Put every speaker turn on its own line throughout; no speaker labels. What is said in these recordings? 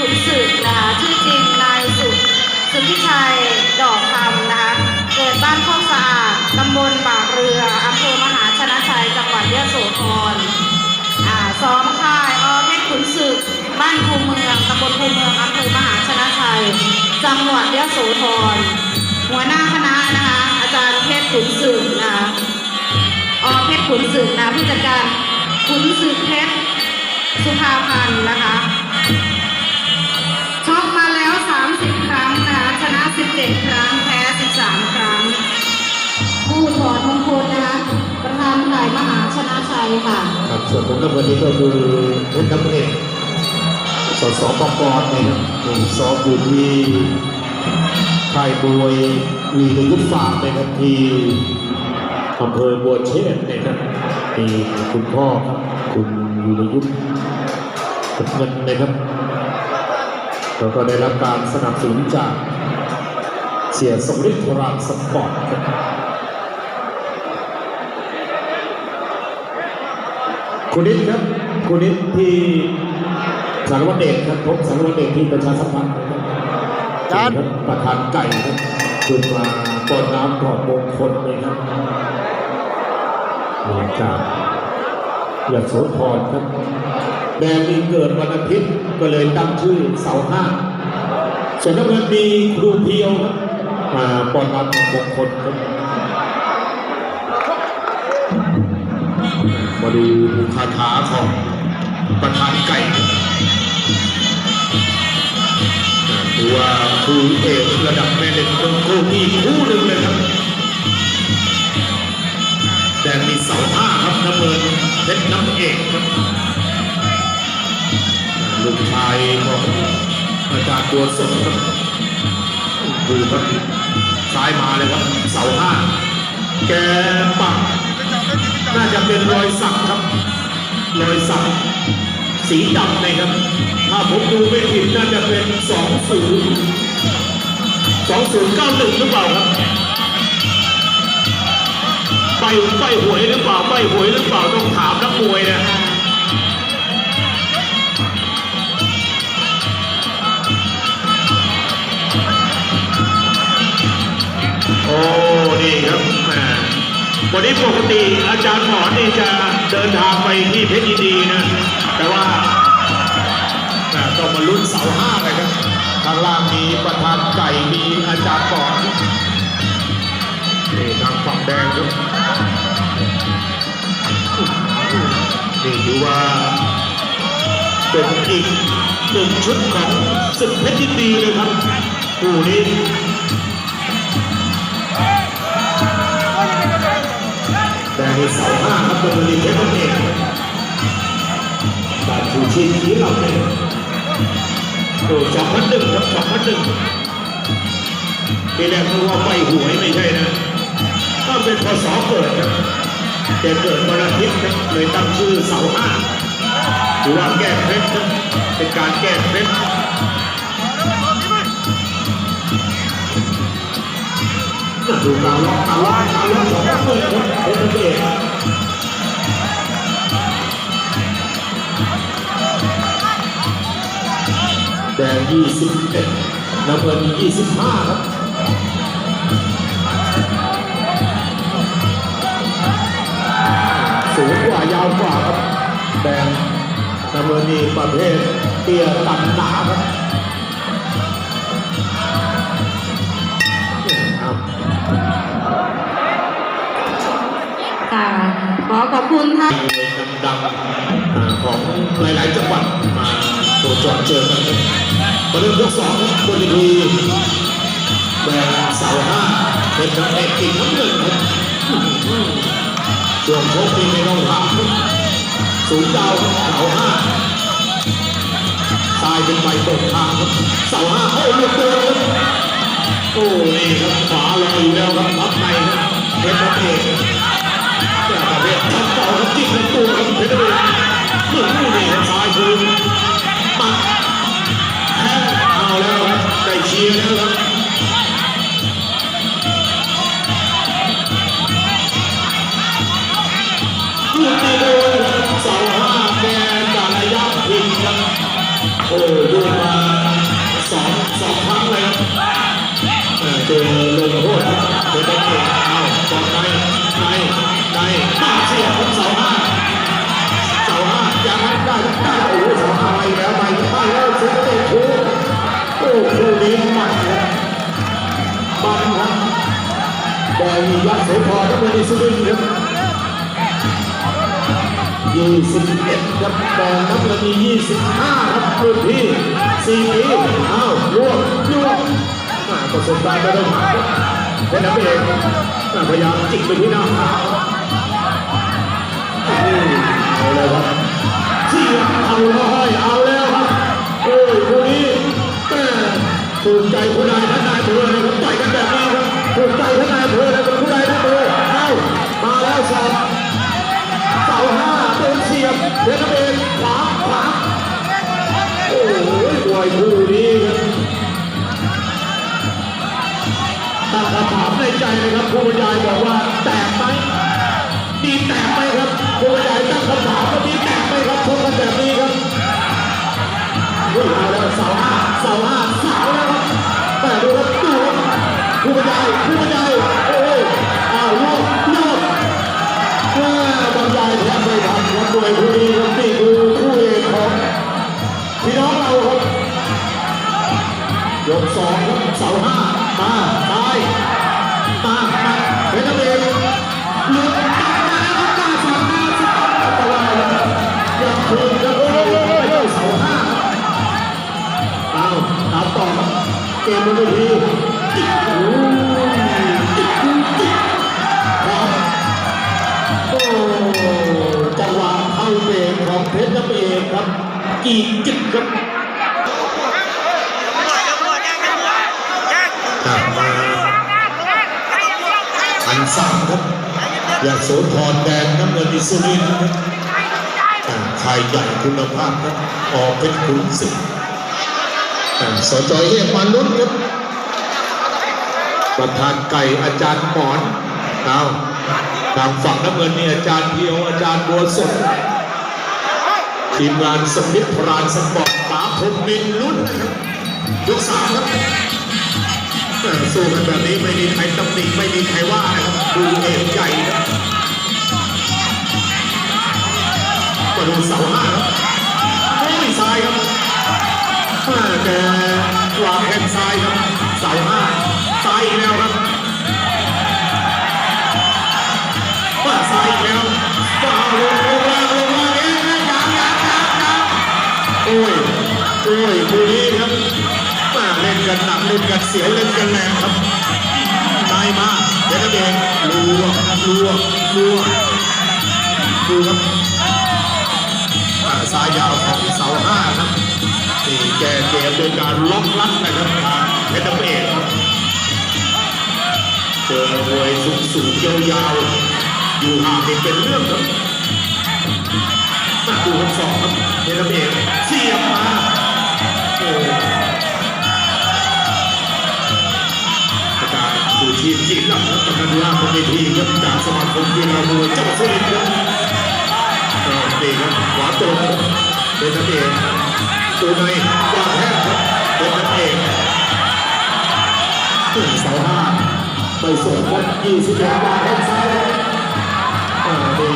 ขุนศึกนะคะชื่อจริงนายสุสุทธิชัยดอกคำนะคะเกิดบ้านโคกสะอาดตำบลปากเรืออำเภอมหาชนะชัยจังหวัดยะโสธรอ่าซ้อมค่ายอเพชรขุนศึก บ้านภูเมืองตำบลภูเมืองอำเภอมหาชนะชัยจังหวัดยะโสธรหัวหน้าคณะนะคะ อาจารย์เพชรขุนศึกนะคะอเพชรขุนศึกนะผู้จัดการขุนศึกเพชรสุภาพันธ์นะคะ 10 ครั้ง แพ้ 13 ครั้ง ผู้ถอนมงคลนะคะประธานฝ่ายมหาชนะชัยค่ะ
ครับส่วนผมกับวันนี้ก็คือเพชรน้ำเอกสอสอปปเองหนุ่มสอบุญมีค่ายมวยมีในยุทธศาสาร์ในทันทีอำเภอบัวเชษฐ์นะครับมีคุณพ่อครับ คุณยูรยุทธ์เงินนะครับแล้วก็ได้รับการสนับสนุนจาก สียสมฤทธิ์โบราณสปอร์ตครับคุณนิดครับคุณนิดที่สารวัตรเดชครับพบสารวัตรเดชที่ประชาสัมพันธ์
จาน
ครับประธานไก่ครับคุณมาป้อนน้ำถอดมงคลเลยครับนี่จากยาโสธรครับแดงมีเกิดวันอาทิตย์ก็เลยตั้งชื่อเสาห้าส่วนน้ำเงินมีครูเพียวครับ ป้อนน้ำถอดมงคลครับมาดูคาถาของประธานไก่ถือว่าครูเอกระดับแม่เหล็กเป็นครูมีคู่หนึ่งเลยครับแต่มีเสาห้าครับน้ำเงินเพชรน้ำเอกครับลูกชายของอาจารย์ตัวสดครับดูครับ ซ้ายมาเลยครับเสาห้าแกปักน่าจะเป็นรอยสักครับรอยสักสีดำนะครับ ถ้าผมดูไม่ผิดน่าจะเป็นสองศูนย์สองศูนย์เก้าหนึ่งหรือเปล่าครับไปไปหวยหรือเปล่าไปหวยหรือเปล่าต้องถามนักมวยนะ วันนี้ปกติอาจารย์หมอนี่จะเดินทางไปที่เพชรยินดีนะ แต่ว่าแหมต้องมาลุ้นเสาห้าเลยครับข้างล่างมีประธานไก่มีอาจารย์หมอนี่ทางฝั่งแดงครับนี่ถือว่าเป็นอีกหนึ่งชุดของศึกเพชรยินดีเลยครับคู่นี้ ในเสาห้าครับดำเนินเพชรนั่นเองการชูชีพที่เราเนี่ยโอ้สองพันหนึ่งครับสองพันหนึ่งทีแรกนึกว่าไปหวยไม่ใช่นะก็เป็นพศเกิดครับแต่เกิดวันอาทิตย์ครับเลยตั้งชื่อเสาห้าถือว่าแก้เคล็ดครับเป็นการแก้เคล็ด ดูการล็อกการล็อกการล็อกของนักมวยครับเพชรเองแดง21น้ำเงิน25 ครับสูงกว่ายาวกว่าครับแดงน้ำเงินนี่ประเภทเตี้ยต่ำหนาครับ
คุณท่าน
ดังๆของหลายๆจังหวัดมาโคจรเจอกันครับมาเริ่มยกสองครับนเวทีแดงเสาห้าเป็นนักเอกกิ่งน้ำเงินครับช่วงชกนี่ไม่ต้องถามครับสูงดาวเสาห้าตายเป็นใบเปิดทางเสาห้าโอ้ลูกตัวโอ้นี่ครับขวาลอยอยู่แล้วครับรับในครับเป็นนักเอกแต่ประเภท ทำต่อครับจิ้มลำตัวครับเพชรบุรีเมื่อคู่นี้ซ้ายคืนปักแทงเอาแล้วครับได้เชียร์แล้วครับ น้ำเงินมียี่สิบห้าครับรุ่นพี่สี่ปีอ้าวล่วงล่วงมาประสบการณ์ไม่ได้ผ่าเป็นนักเอกพยายามจิกไปที่หน้าเอาเลยครับเสียบเอาเลยเอาแล้วครับโอ้ยคู่นี้แม่ถูกใจผู้นายท่านนายอำเภอเลยครับต่อยกันแบบนี้ครับถูกใจท่านนายอำเภอเลยครับผู้นายท่านนายอำเอ้ามาแล้วสอบ ถามในใจเลยครับผู้บรรยายบอกว่าแตกไหมดีแตกไหมครับผู้บรรยายตั้งคำถามว่าดีแตกไหมครับชกกันแบบนี้ครับเอาแล้วสาว สามครับอยากโสธรแดงน้ำเงินอิสุรินทร์ครับอ่าชายใหญ่คุณภาพครับออกเพชรขุนศึกสจเอกมานุษย์ครับประธานไก่อาจารย์หมอนเอาทางฝั่งน้ำเงินนี่อาจารย์เพียวอาจารย์บัวสดทีมงานสมิทธพรานสปอร์ตป๋าพรมินรุ่นนะครับยกสามครับสู้กันแบบนี้ไม่มีใครตำหนิไม่มีใครว่านะครับ ดูเอกใหญ่ครับมาดูเสาห้าครับโอ้ยซ้ายครับแม่แกวางแข้งซ้ายครับเสาห้าซ้ายอีกแล้วครับว่าซ้ายอีกแล้วว่าลงลงล่างลงล่างเอ๊ะยางยางยางยางโอ้ยโอ้ยคู่นี้ครับมาเล่นกันหนักเล่นกันเสียวเล่นกันแรงครับนายมาเดี๋ยวนะเองรั วรัวรัวดูครับอ่ายยาวของเสาห้าครับนี่แกเกมโดยการล็อกลัดนะครับทางเพชรน้ำเอกครับเจอมวยสูงสูงยาวๆอยู่ห่างเป็นเรื่องครับดูกันสองครับเพชรน้ำเอก งครับประกันล่างบนเวทีครับจากสมาคมกีฬามวยจังหวัดสุรินทร์ครับก็นี่ครับขวาตรงครับเพชรน้ำเอกตัวในวางแท่งครับเป็นนักเอกตึงเสาห้าไปส่งครับยี่สิบเอ็ดวางแท่งซ้ายครับอ่าดี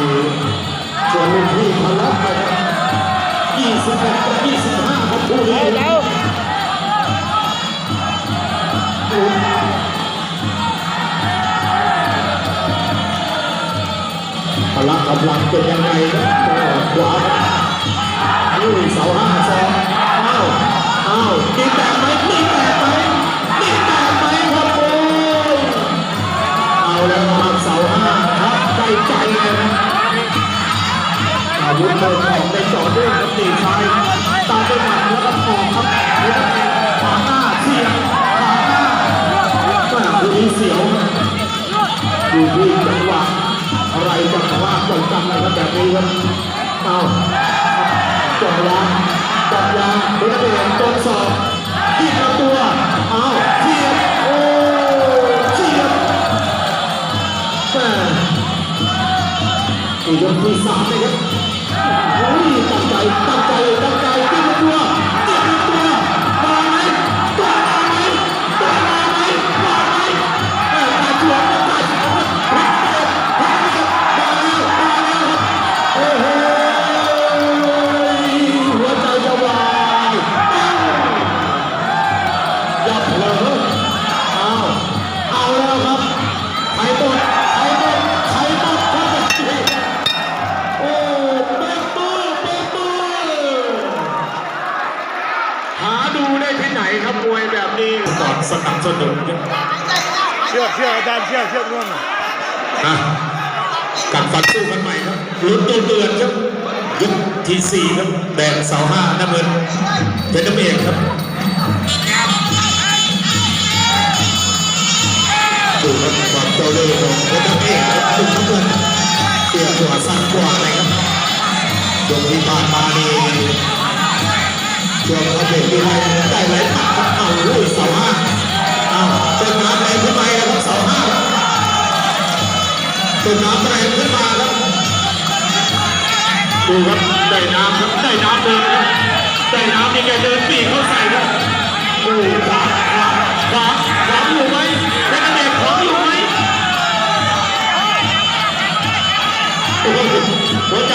ส่วนลูกพี่พลับไปครับยี่สิบเอ็ดกับยี่สิบห้าครับคู่นี้ กำลังเป็นยังไงครับขวาครับนี่เสาห้าสองอ้าวอ้าวมีแตกไหมมีแตกไหมมีแตกไหมครับโอ้เอาแล้วครับเสาห้าครับใจใจเลยนะอาวุธเดินออกในต่อดด้วยครับตีซ้ายตามด้วยหมัดแล้วก็ออกครับนี่ก็เป็นขวาหน้าเสียบขวาหน้าแม่คู่นี้เสียวดูที่จังหวะ พลาดตรงกันะครับแบบนี้ครับเอาจอดยาจอดยาเบรเบนตรงสอบที่ลำตัวเอาเทียบโอ้เทียบแม่ยกที่สามเลยครับ จารย์
เชือกเชือกนู่นน่ะ
อะกัดฟันสู้กันใหม่ครับลุ้นตัวเดือดครับยกที่สี่ครับ แดงเสาห้าน้ำเงินเพชรน้ำเอกครับดูครับความเจ้าเล่ห์ของเพชรน้ำเอกครับดูน้ำเงินเตี้ยกว่าสั้นกว่าเลยครับยกที่ผ่านมานี่ช่วงเขาเบรกที่ไรได้ไหลหมัดครับเอาลุยเสาห้า ดูครับได้น้ำครับได้น้ำเดินครับได้น้ำนี่แกเดินปีกเข้าใส่ครับโอ้ขวาขวาขวาขวาอยู่ไหมแล้วกระเด็นขวาอยู่ไหมโอ้โหหัวใจ